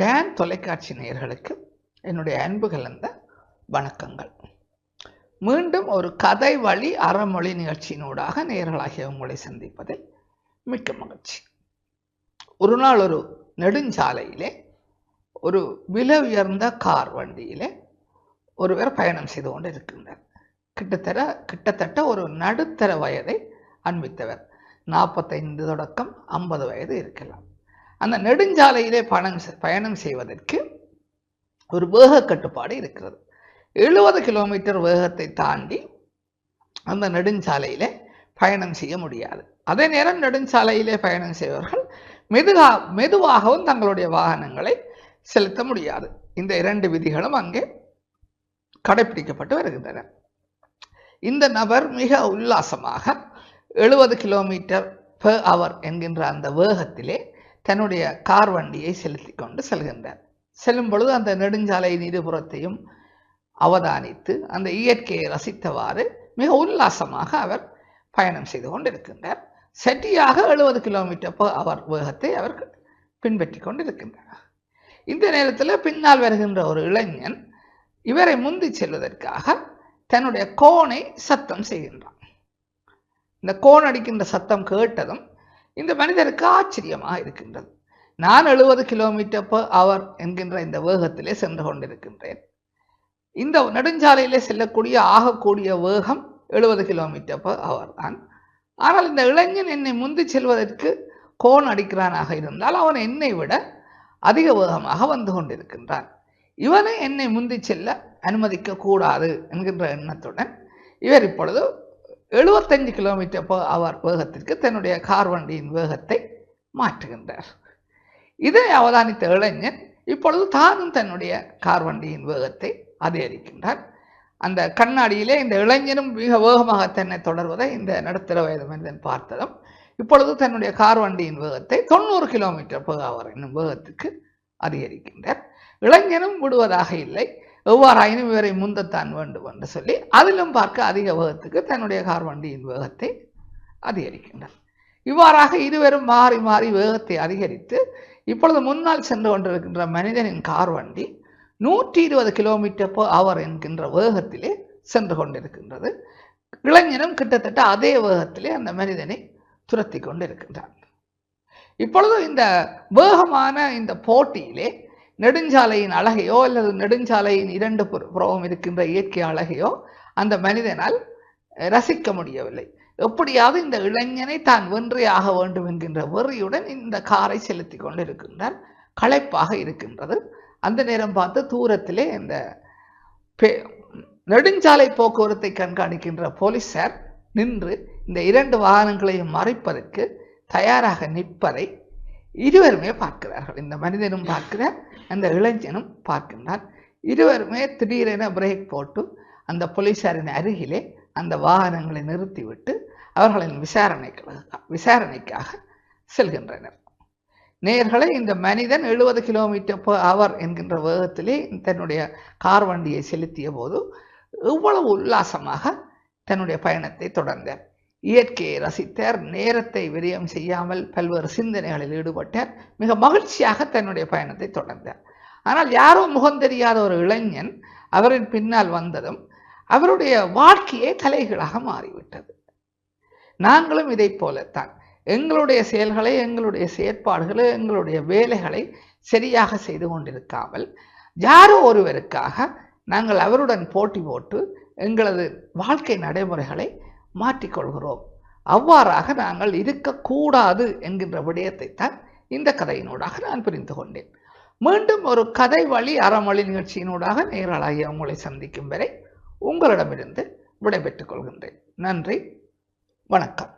Tan தொலைக்காட்சி நேயர்களுக்கு என்னுடைய அன்பு கலந்த வணக்கங்கள். மீண்டும் ஒரு கதை வழி அறமொழி நிகழ்ச்சியினூடாக நேயர்களாகிய உங்களை சந்திப்பதில் மிக்க மகிழ்ச்சி. ஒரு நாள் ஒரு நெடுஞ்சாலையிலே ஒரு விலை உயர்ந்த கார் வண்டியிலே ஒருவர் பயணம் செய்து கொண்டு இருக்கின்றார் கிட்டத்தட்ட கிட்டத்தட்ட ஒரு நடுத்தர வயதை அன்பித்தவர் நாற்பத்தைந்து தொடக்கம் ஐம்பது வயது இருக்கலாம். அந்த நெடுஞ்சாலையிலே பணம் பயணம் செய்வதற்கு ஒரு வேக கட்டுப்பாடு இருக்கிறது. எழுபது கிலோமீட்டர் வேகத்தை தாண்டி அந்த நெடுஞ்சாலையில் பயணம் செய்ய முடியாது. அதே நேரம் நெடுஞ்சாலையிலே பயணம் செய்பவர்கள் மெதுகா மெதுவாகவும் தங்களுடைய வாகனங்களை செலுத்த முடியாது. இந்த இரண்டு விதிகளும் அங்கே கடைபிடிக்கப்பட்டு வருகின்றன. இந்த நபர் மிக உல்லாசமாக எழுபது கிலோமீட்டர் per அவர் என்கின்ற அந்த வேகத்திலே தன்னுடைய கார் வண்டியை செலுத்தி கொண்டு செல்கின்றார். செல்லும் பொழுது அந்த நெடுஞ்சாலையின் இருபுறத்தையும் அவதானித்து அந்த இயற்கையை ரசித்தவாறு மிக உல்லாசமாக அவர் பயணம் செய்து கொண்டிருக்கின்றார். சரியாக எழுபது கிலோமீட்டர் அவர் வேகத்தை அவர் பின்பற்றி கொண்டிருக்கின்றார். இந்த நேரத்தில் பின்னால் வருகின்ற ஒரு இளைஞன் இவரை முந்தி செல்வதற்காக தன்னுடைய கோனை சத்தம் செய்கின்றான். இந்த கோன் அடிக்கின்ற சத்தம் கேட்டதும் இந்த மனிதருக்கு ஆச்சரியமாக இருக்கின்றது. நான் எழுபது கிலோமீட்டர் பர் அவர் என்கின்ற இந்த வேகத்திலே சென்று கொண்டிருக்கின்றேன். இந்த நெடுஞ்சாலையிலே செல்லக்கூடிய ஆகக்கூடிய வேகம் எழுபது கிலோமீட்டர் பர் அவர் தான். ஆனால் இந்த இளைஞன் என்னை முந்தி செல்வதற்கு கோன் அடிக்கிறானாக இருந்தால் அவன் என்னை விட அதிக வேகமாக வந்து கொண்டிருக்கின்றான். இவனை என்னை முந்தி செல்ல அனுமதிக்க கூடாது என்கின்ற எண்ணத்துடன் இவர் இப்பொழுது எழுபத்தஞ்சு கிலோமீட்டர் per hour வேகத்திற்கு தன்னுடைய கார் வண்டியின் வேகத்தை மாற்றுகின்றார். இதை அவதானித்த இளைஞன் இப்பொழுது தானும் தன்னுடைய கார் வண்டியின் வேகத்தை அதிகரிக்கின்றார் அந்த கண்ணாடியிலே இந்த இளைஞனும் மிக வேகமாக தன்னை தொடர்வதை இந்த நடுத்தர வயது மனிதன் பார்த்ததும் இப்பொழுது தன்னுடைய கார் வண்டியின் வேகத்தை தொண்ணூறு கிலோமீட்டர் per hour என்னும் வேகத்துக்கு அதிகரிக்கின்றார். இளைஞனும் விடுவதாக இல்லை. எவ்வாறாயினும் இவரை முந்தத்தான் வேண்டும் என்று சொல்லி அதிலும் பார்க்க அதிக வேகத்துக்கு தன்னுடைய கார் வண்டியின் வேகத்தை அதிகரிக்கின்றார். இவ்வாறாக இருவரும் மாறி மாறி வேகத்தை அதிகரித்து இப்பொழுது முன்னால் சென்று கொண்டிருக்கின்ற மனிதனின் கார் வண்டி நூற்றி இருபது கிலோமீட்டர் per அவர் என்கின்ற வேகத்திலே சென்று கொண்டிருக்கின்றது. இளைஞனும் கிட்டத்தட்ட அதே வேகத்திலே அந்த மனிதனை துரத்தி கொண்டிருக்கின்றான். இப்பொழுது இந்த வேகமான இந்த போட்டியிலே நெடுஞ்சாலையின் அழகையோ அல்லது நெடுஞ்சாலையின் இரண்டு புற- புறமும் இருக்கின்ற இயற்கை அழகையோ அந்த மனிதனால் ரசிக்க முடியவில்லை. எப்படியாவது இந்த இளைஞனை தான் வென்றே ஆக வேண்டும் என்கின்ற வெறியுடன் இந்த காரை செலுத்தி கொண்டிருக்கின்றார். களைப்பாக இருக்கின்றது. அந்த நேரம் பார்த்து தூரத்திலே இந்த பே- நெடுஞ்சாலை போக்குவரத்தை கண்காணிக்கின்ற போலீசார் நின்று இந்த இரண்டு வாகனங்களையும் மறைப்பதற்கு தயாராக நிற்பதை இருவருமே பார்க்கிறார்கள். இந்த மனிதனும் பார்க்கிறார் அந்த இளைஞனும் பார்க்கின்றார். இருவருமே திடீரென பிரேக் போட்டு அந்த போலீசாரின் அருகிலே அந்த வாகனங்களை நிறுத்திவிட்டு அவர்களின் விசாரணைக்காக விசாரணைக்காக செல்கின்றனர். நேர்களை இந்த மனிதன் எழுபது கிலோமீட்டர் அவர் என்கின்ற வேகத்திலே தன்னுடைய கார் வண்டியை செலுத்திய போது இவ்வளவு உல்லாசமாக தன்னுடைய பயணத்தை தொடர்ந்தார். இயற்கையை ரசித்தார் நேரத்தை விரயம் செய்யாமல் பல்வேறு சிந்தனைகளில் ஈடுபட்டார். மிக மகிழ்ச்சியாக தன்னுடைய பயணத்தை தொடர்ந்தார். ஆனால் யாரோ முகம் தெரியாத ஒரு இளைஞன் அவரின் பின்னால் வந்ததும் அவருடைய வாழ்க்கையே தலைகளாக மாறிவிட்டது. நாங்களும் இதைப் போலத்தான். எங்களுடைய செயல்களை எங்களுடைய செயற்பாடுகளை எங்களுடைய வேலைகளை சரியாக செய்து கொண்டிருக்காமல் யாரோ ஒருவருக்காக நாங்கள் அவருடன் போட்டி போட்டு எங்களது வாழ்க்கை நடைமுறைகளை மாற்றிக்கொள்கிறோம். அவ்வாறாக நாங்கள் இருக்கக்கூடாது என்கின்ற விடயத்தை தான் இந்த கதையினூடாக நான் புரிந்து கொண்டேன். மீண்டும் ஒரு கதை வழி அறமொழி நிகழ்ச்சியினூடாக நேரலாகிய உங்களை சந்திக்கும் வரை உங்களிடமிருந்து விடைபெற்றுக் கொள்கின்றேன். நன்றி வணக்கம்.